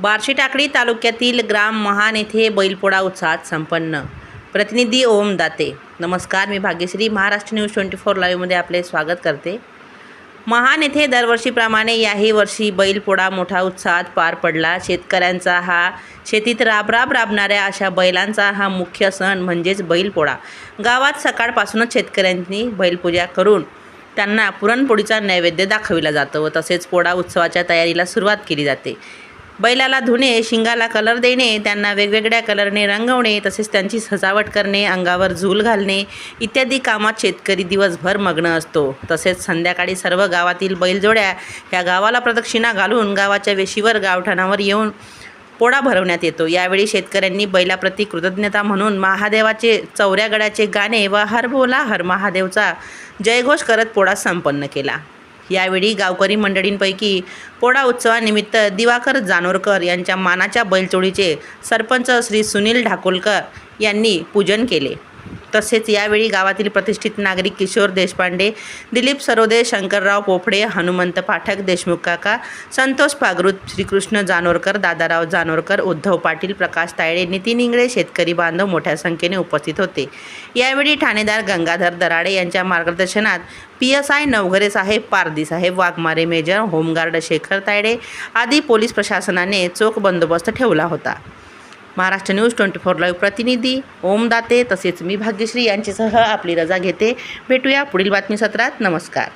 बार्शी टाकळी तालुक्यातील ग्राम महान येथे बैलपोळा उत्साहात संपन्न. प्रतिनिधी ओम दाते. नमस्कार मी Bhagyashree. Maharashtra news twenty four लाईव्हमध्ये आपले स्वागत करते. महान येथे दरवर्षीप्रमाणे याही वर्षी बैलपोळा मोठा उत्साहात पार पडला. शेतकऱ्यांचा हा शेतीत राबराब राबणाऱ्या अशा बैलांचा हा मुख्य सण म्हणजेच बैलपोळा. गावात सकाळपासूनच शेतकऱ्यांनी बैलपूजा करून त्यांना पुरणपोळीचा नैवेद्य दाखविला जातो व तसेच पोळा उत्सवाच्या तयारीला सुरुवात केली जाते. बैलाला धुणे शिंगाला कलर देणे त्यांना वेगवेगळ्या कलरने रंगवणे तसेच त्यांची सजावट करणे अंगावर झूल घालणे इत्यादी कामात शेतकरी दिवसभर मग्न असतो. तसेच संध्याकाळी सर्व गावातील बैलजोड्या ह्या गावाला प्रदक्षिणा घालून गावाच्या वेशीवर गावठाणावर येऊन पोळा भरवण्यात येतो. यावेळी शेतकऱ्यांनी बैलाप्रती कृतज्ञता म्हणून महादेवाचे चौऱ्या गडाचे गाणे व हर बोला हर महादेवचा जयघोष करत पोळा संपन्न केला. यावेळी गावकरी मंडळींपैकी पोळा उत्सवानिमित्त दिवाकर जानोरकर यांच्या मानाच्या बैलचोळीचे सरपंच श्री सुनील ढाकोलकर यांनी पूजन केले. तसेच यावेळी गावातील प्रतिष्ठित नागरिक किशोर देशपांडे दिलीप सरोदे शंकरराव पोफडे हनुमंत पाठक देशमुख काका संतोष पागरूत श्रीकृष्ण जानोरकर दादाराव जानोरकर उद्धव पाटील प्रकाश तायडे नितीन इंगळे शेतकरी बांधव मोठ्या संख्येने उपस्थित होते. यावेळी ठाणेदार गंगाधर दराडे यांच्या मार्गदर्शनात पी एस आय नवघरे साहेब पारदी साहेब Waghmare major home guard Shekhar Tayade आदी पोलीस प्रशासनाने चोख बंदोबस्त ठेवला होता. Maharashtra news twenty four live प्रतिनिधी ओम दाते तसेच मी भाग्यश्री यांच्यासह आपली रजा घेते. भेटूया पुढील बातमी सत्रात नमस्कार.